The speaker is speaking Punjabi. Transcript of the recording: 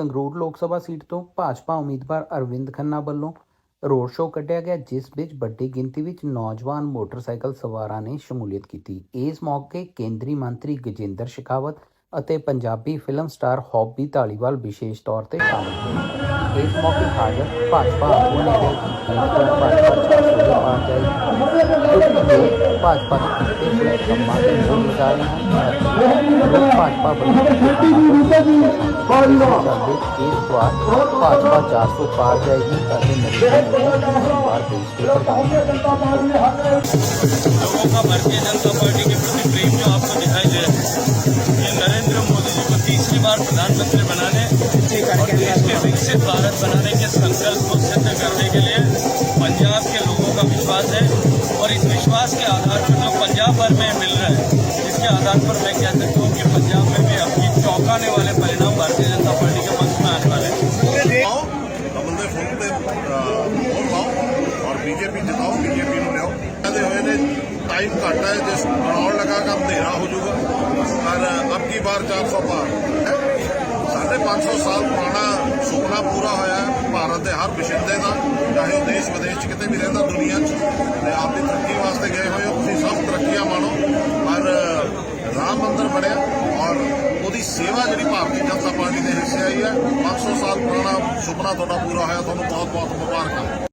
ਸੰਗਰੂਰ ਲੋਕ ਸਭਾ ਸੀਟ ਤੋਂ ਭਾਜਪਾ ਉਮੀਦਵਾਰ ਅਰਵਿੰਦ ਖੰਨਾ ਵੱਲੋਂ ਰੋਡ ਸ਼ੋਅ ਕੱਢਿਆ ਗਿਆ, ਜਿਸ ਵਿੱਚ ਵੱਡੀ ਗਿਣਤੀ ਵਿੱਚ ਨੌਜਵਾਨ ਮੋਟਰਸਾਈਕਲ ਸਵਾਰਾਂ ਨੇ ਸ਼ਮੂਲੀਅਤ ਕੀਤੀ। ਇਸ ਮੌਕੇ ਕੇਂਦਰੀ ਮੰਤਰੀ ਗਜੇਂਦਰ ਸ਼ੇਖਾਵਤ ਅਤੇ ਪੰਜਾਬੀ ਫਿਲਮ ਸਟਾਰ ਹੌਬੀ ਧਾਲੀਵਾਲ ਵਿਸ਼ੇਸ਼ ਤੌਰ ਤੇ ਸ਼ਾਮਲ ਹੋਏ। ਇਸ ਮੌਕੇ ਹਾਜ਼ਰ ਭਾਜਪਾ ਆਗੂ ਨੇ ਕਿਹਾ ਕਿ ਭਾਜਪਾ ਚਾਰ ਪਾਰ ਜਾਏਗੀ ਭਾਜਪਾ ਦੇ ਕੀਤੇ ਹੋਏ ਕੰਮਾਂ ਤੇ ਮੋਹਰ ਹਨ। भाजपा इस भारतीय जनता पार्टी के प्रति प्रेम जो आपको दिखाई दे रहा है ये नरेंद्र मोदी जी को तीसरी बार प्रधानमंत्री बनाने और देश के विकसित भारत बनाने के संकल्प को सिद्ध करने के लिए पंजाब के लोगों का विश्वास है और इस विश्वास के आधार पर जो पंजाब भर में मिल रहा है आधार पर मैं कह सकता हूँ कि पंजाब में भी अभी चौंकाने वाले परिणाम भारतीय जनता पार्टी के पक्ष में आने वाले हैं ਪਾਓ ਕਮਲ ਦੇ ਫੁੱਲ ਤੇ ਵੋਟ ਪਾਓ ਔਰ ਬੀਜੇਪੀ ਜਿਤਾਓ ਬੀਜੇਪੀ ਨੂੰ ਲਿਆਓ ਕਹਿੰਦੇ ਹੋਏ ਨੇ ਟਾਈਮ ਘੱਟ ਹੈ ਜਿਸ ਬਣਾਉਣ ਲਗਾ ਕੰਮ ਹਨੇਰਾ ਹੋ ਜਾਊਗਾ ਪਰ ਅਬ ਕੀ ਬਾਰ 400 ਪਾਰ ਸਾਡੇ 500 ਸਾਲ ਪੁਰਾਣਾ ਸੁਪਨਾ ਪੂਰਾ ਹੋਇਆ ਹੈ ਭਾਰਤ ਦੇ ਹਰ ਵਸਿੰਦੇ ਦਾ ਚਾਹੇ ਉਹ ਦੇਸ਼ ਵਿਦੇਸ਼ 'ਚ ਕਿਤੇ ਵੀ ਰਹਿੰਦਾ ਜਿਹੜੀ ਭਾਰਤੀ ਜਨਤਾ ਪਾਰਟੀ ਦੇ ਹਿੱਸੇ ਆਈ ਹੈ। 500 ਸਾਲ ਪੁਰਾਣਾ ਸੁਪਨਾ ਤੁਹਾਡਾ ਪੂਰਾ ਹੋਇਆ। ਤੁਹਾਨੂੰ ਬਹੁਤ ਬਹੁਤ ਮੁਬਾਰਕਾਂ।